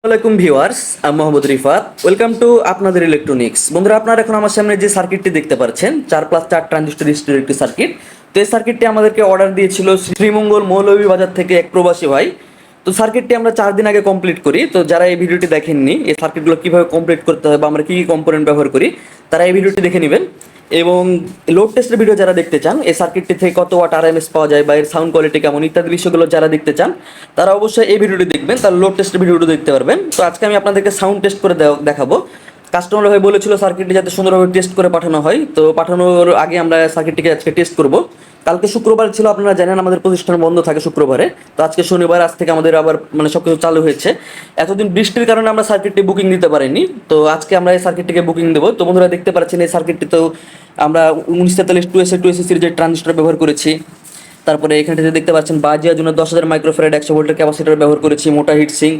আসসালামাইকুম ভিউয়ার্স, আমি Mohammad Rifat. Welcome to আপনাদের ইলেকট্রনিক্স। বন্ধুরা, আপনারা এখন আমার সামনে যে সার্কিটটি দেখতে পাচ্ছেন, চার প্লাস চার ট্রানজিস্টর স্টোরের একটি সার্কিট। তো এই সার্কিটটি আমাদেরকে অর্ডার দিয়েছিল শ্রীমঙ্গল মৌলভী বাজার থেকে এক প্রবাসী ভাই। তো সার্কিটটি আমরা চার দিন আগে কমপ্লিট করি। তো যারা এই ভিডিওটি দেখেননি, এই সার্কিটগুলো কীভাবে কমপ্লিট করতে হয় বা আমরা কী কী কম্পোনেন্ট ব্যবহার করি, তারা এই ভিডিওটি দেখে নেবেন। এবং লোড টেস্টের ভিডিও যারা দেখতে চান, এই সার্কিটটি থেকে কত ওয়াট আরএমএস পাওয়া যায় বা এর সাউন্ড কোয়ালিটি কেমন, ইত্যাদি বিষয়গুলো যারা দেখতে চান, তারা অবশ্যই এই ভিডিওটি দেখবেন, তার লোড টেস্টের ভিডিওটি দেখতে পারবেন। তো আজকে আমি আপনাদেরকে সাউন্ড টেস্ট করে দেখাবো। কাস্টমার হয়ে বলেছিল সার্কিটটি যাতে সুন্দরভাবে টেস্ট করে পাঠানো হয়। তো পাঠানোর আগে আমরা সার্কিটটিকে আজকে টেস্ট করব। কালকে শুক্রবার ছিল, আপনারা জানেন আমাদের প্রতিষ্ঠান বন্ধ থাকে শুক্রবারে। তো আজকে শনিবার, আজ থেকে আমাদের আবার মানে সব কিছু চালু হয়েছে। এতদিন বৃষ্টির কারণে আমরা সার্কিটটি বুকিং দিতে পারিনি। তো আজকে আমরা এই সার্কিটটিকে বুকিং দেবো। তো বন্ধুরা দেখতে পাচ্ছেন, এই সার্কিটটি তো আমরা উনিশ তেতাল্লিশ টু এসে টু এসি সিরিজের ট্রানজিস্টার ব্যবহার করেছি। তারপরে এখানটাতে দেখতে পাচ্ছেন, বাজিয়ার জন্য দশ হাজার মাইক্রোফেরাড একশো ভোল্টের ক্যাপাসিটার ব্যবহার করেছি, মোটা হিট সিং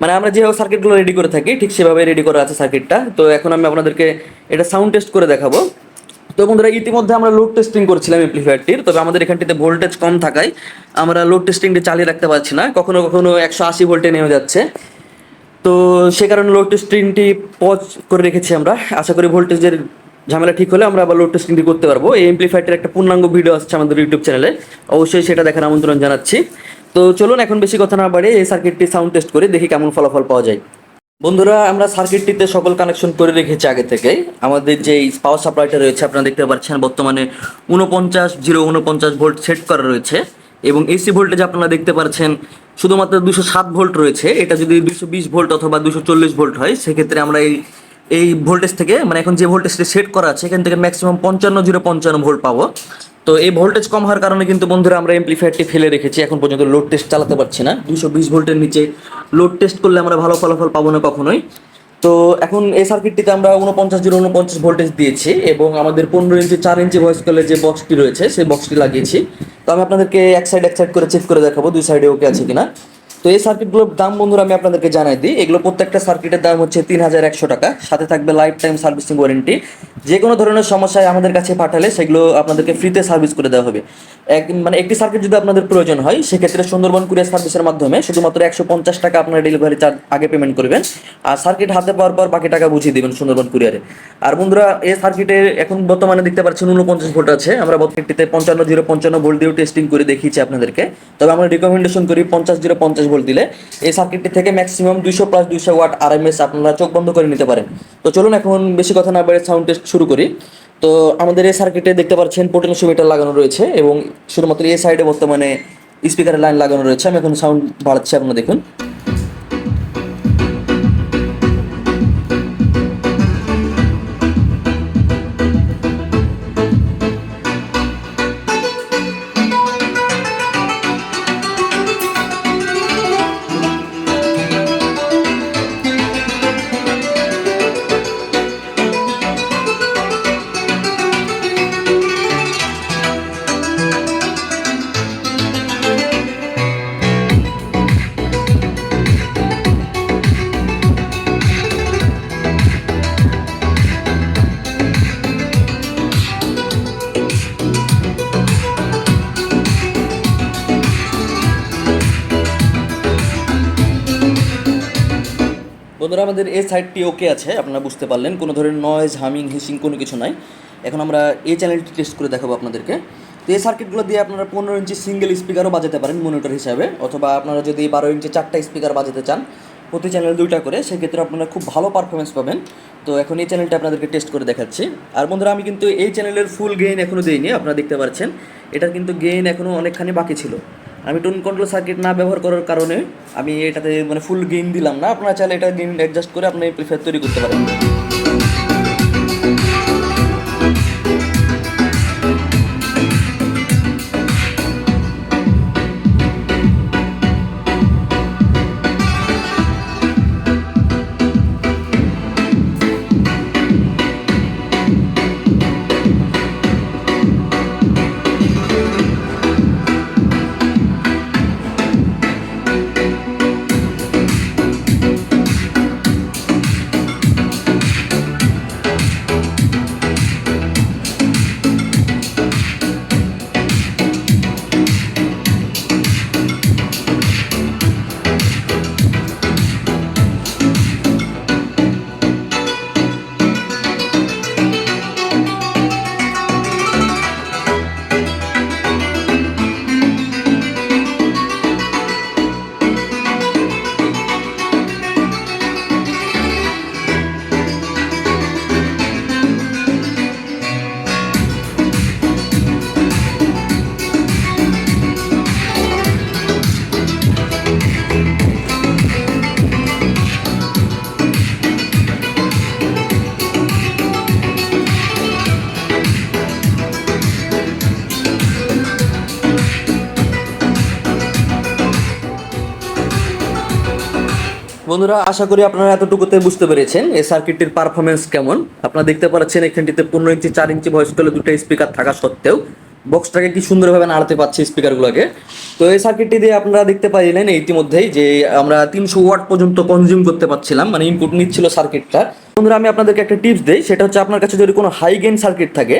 মানে আমরা যেভাবে সার্কিটগুলো রেডি করে থাকি, ঠিক সেভাবে রেডি করা আছে সার্কিটটা তো এখন আমি আপনাদেরকে এটা সাউন্ড টেস্ট করে দেখাবো। তো বন্ধুরা, ইতিমধ্যে আমরা লোড টেস্টিং করছিলাম এমপ্লিফায়ারটির তবে আমাদের এখানটিতে ভোল্টেজ কম থাকায় আমরা লোড টেস্টিংটি চালিয়ে রাখতে পারছি না। কখনো কখনো একশো আশি ভোল্টে নেমে যাচ্ছে। তো সে কারণে লোড টেস্টিংটি পজ করে রেখেছি আমরা। আশা করি ভোল্টেজের ঝামেলা ঠিক হলে আমরা আবার লোড টেস্টিংটি করতে পারব। এই এমপ্লিফায়ারটির একটা পূর্ণাঙ্গ ভিডিও আসছে আমাদের ইউটিউব চ্যানেলে অবশ্যই সেটা দেখার আমন্ত্রণ জানাচ্ছি। তো চলুন এখন বেশি কথা না বাড়ে এই সার্কিটটি সাউন্ড টেস্ট করে দেখি কেমন ফলাফল পাওয়া যায়। বন্ধুরা, আমরা সার্কিটটিতে সকল কানেকশন করে রেখেছি আগে থেকে আমাদের যে পাওয়ার সাপ্লাইটা রয়েছে, আপনারা দেখতে পাচ্ছেন বর্তমানে উনপঞ্চাশ জিরো উনপঞ্চাশ ভোল্ট সেট করা রয়েছে এবং এসি ভোল্টেজ আপনারা দেখতে পাচ্ছেন, শুধুমাত্র দুশো সাত ভোল্ট রয়েছে। এটা যদি দুশো বিশ ভোল্ট অথবা দুশো চল্লিশ ভোল্ট হয়, সেক্ষেত্রে আমরা এই এই ভোল্টেজ থেকে মানে এখন যে ভোল্টেজটি সেট করা আছে, এখান থেকে ম্যাক্সিমাম পঞ্চান্ন, জিরো পঞ্চান্ন ভোল্ট পাবো। তো এই ভোল্টেজ কম হওয়ার কারণে কিন্তু বন্ধুরা আমরা এমপ্লিফায়ারটি ফেলে রেখেছি। এখন পর্যন্ত লোড টেস্ট চালাতে পারছি না। দুশো বিশ ভোল্টের নিচে লোড টেস্ট করলে আমরা ভালো ফলাফল পাবো না কখনোই। তো এখন এই সার্কিটটিতে আমরা উনপঞ্চাশ জিরো উনপঞ্চাশ ভোল্টেজ দিয়েছি এবং আমাদের পনেরো ইঞ্চি চার ইঞ্চি ভয়েস কলের যে বক্সটি রয়েছে, সেই বক্সটি লাগিয়েছি। তো আমি আপনাদেরকে এক সাইড এক সাইড করে চেক করে দেখাবো, দুই সাইডে ওকে আছে কিনা। তো এই সার্কিটগুলোর দাম বন্ধুরা আমি আপনাদেরকে জানাই দিই। এগুলো প্রত্যেকটা সার্কিটের দাম হচ্ছে তিন হাজার একশো টাকা। সাথে থাকবে লাইফ টাইম সার্ভিসিং ওয়ারেন্টি যে কোনো ধরনের সমস্যায় আমাদের কাছে পাঠালে সেগুলো আপনাদেরকে ফ্রিতে সার্ভিস করে দেওয়া হবে। এক মানে একটি সার্কিট যদি আপনাদের প্রয়োজন হয়, সেক্ষেত্রে সুন্দরবন কুরিয়ার সার্ভিসের মাধ্যমে শুধুমাত্র একশো পঞ্চাশ টাকা আপনার ডেলিভারি চার্জ আগে পেমেন্ট করবেন। আর সার্কিট হাতে পাওয়ার পর বাকি টাকা বুঝিয়ে দেবেন সুন্দরবন কুরিয়ারে আর বন্ধুরা, এই সার্কিটে এখন বর্তমানে দেখতে পাচ্ছেন উনপঞ্চাশ ভোল্ট আছে। আমরা বর্তমানটিতে পঞ্চান্ন, জিরো, পঞ্চান্ন ভোল্ট দিয়েও টেস্টিং করে দেখিয়েছি আপনাদেরকে। তবে আমরা রিকমেন্ডেশন করি পঞ্চাশ, জিরো, পঞ্চাশ ভোল্ট দিলে। এই সার্কিটটি থেকে ম্যাক্সিমাম দুইশো প্লাস দুইশো ওয়াট আরএমএস আপনারা চোখ বন্ধ করে নিতে পারেন। তো চলুন এখন বেশি কথা না বেড়ে সাউন্ড টেস্ট শুরু করি। তো আমাদের এই সার্কিটে দেখতে পাচ্ছেন পোটেনশিওমিটার লাগানো রয়েছে এবং শুধুমাত্র এই সাইডে বর্তমানে স্পিকারের লাইন লাগানো রয়েছে। আমি এখন সাউন্ড বাড়াচ্ছি, আপনারা দেখুন। বন্ধুরা, আমাদের এই সাইডটি ওকে আছে, আপনারা বুঝতে পারলেন। কোনো ধরনের নয়েজ হামিং হিসিং কোনো কিছু নাই। এখন আমরা এই চ্যানেলটি টেস্ট করে দেখাবো আপনাদেরকে। তো এই সার্কিটগুলো দিয়ে আপনারা পনেরো ইঞ্চি সিঙ্গেল স্পিকারও বাজাতে পারেন মনিটর হিসাবে, অথবা আপনারা যদি বারো ইঞ্চি চারটা স্পিকার বাজাতে চান প্রতি চ্যানেল দুইটা করে, সেক্ষেত্রে আপনারা খুব ভালো পারফরমেন্স পাবেন। তো এখন এই চ্যানেলটা আপনাদেরকে টেস্ট করে দেখাচ্ছি। আর বন্ধুরা, আমি কিন্তু এই চ্যানেলের ফুল গেইন এখনও দিইনি, আপনারা দেখতে পাচ্ছেন। এটার কিন্তু গেইন এখনও অনেকখানি বাকি ছিল। আমি টোন কন্ট্রোল সার্কিট না ব্যবহার করার কারণে আমি এটাতে মানে ফুল গেইন দিলাম না। আপনারা চাইলে এটা গেইন অ্যাডজাস্ট করে আপনি প্রিফার তৈরি করতে পারেন। বন্ধুরা, আশা করি আপনারা এতটুকুতে বুঝতে পেরেছেন এই সার্কিটটির পারফরমেন্স কেমন। আপনারা দেখতে পাচ্ছেন এখানটিতে পনেরো ইঞ্চি, চার ইঞ্চি ভয়েস কলে দুটো স্পিকার থাকা সত্ত্বেও বক্সটাকে কি সুন্দরভাবে নাড়াতে পারছে স্পিকারগুলোকে তো এই সার্কিটটি দিয়ে আপনারা দেখতে পাইলেন ইতিমধ্যেই যে আমরা তিনশো ওয়াট পর্যন্ত কনজিউম করতে পারছিলাম মানে ইনপুট নিচ্ছিল সার্কিটটা বন্ধুরা, আমি আপনাদেরকে একটা টিপস দিই, সেটা হচ্ছে আপনার কাছে যদি কোনো হাই গেন সার্কিট থাকে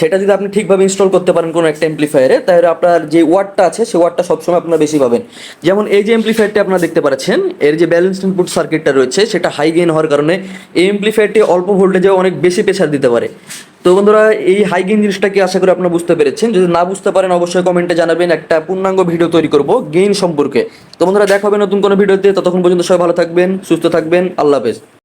সেটা যদি আপনি ঠিকভাবে ইনস্টল করতে পারেন কোনো একটা এমপ্লিফায়ারে তাহলে আপনার যে ওয়ার্ডটা আছে সেই ওয়ার্ডটা সবসময় আপনারা বেশি পাবেন। যেমন এই যে এমপ্লিফায়ারটি আপনারা দেখতে পাচ্ছেন, এর যে ব্যালেন্স ইনপুট সার্কিটটা রয়েছে, সেটা হাই গেইন হওয়ার কারণে এই এমপ্লিফায়ারটি অল্প ভোল্টেজে অনেক বেশি প্রেশার দিতে পারে। তো বন্ধুরা, এই হাই গেইন জিনিসটা কি আশা করি আপনারা বুঝতে পেরেছেন? যদি না বুঝতে পারেন, অবশ্যই কমেন্টে জানাবেন, একটা পূর্ণাঙ্গ ভিডিও তৈরি করব গেইন সম্পর্কে। তো বন্ধুরা, দেখা হবে নতুন কোনো ভিডিওতে ততক্ষণ পর্যন্ত সবাই ভালো থাকবেন, সুস্থ থাকবেন, আল্লাহ হাফেজ।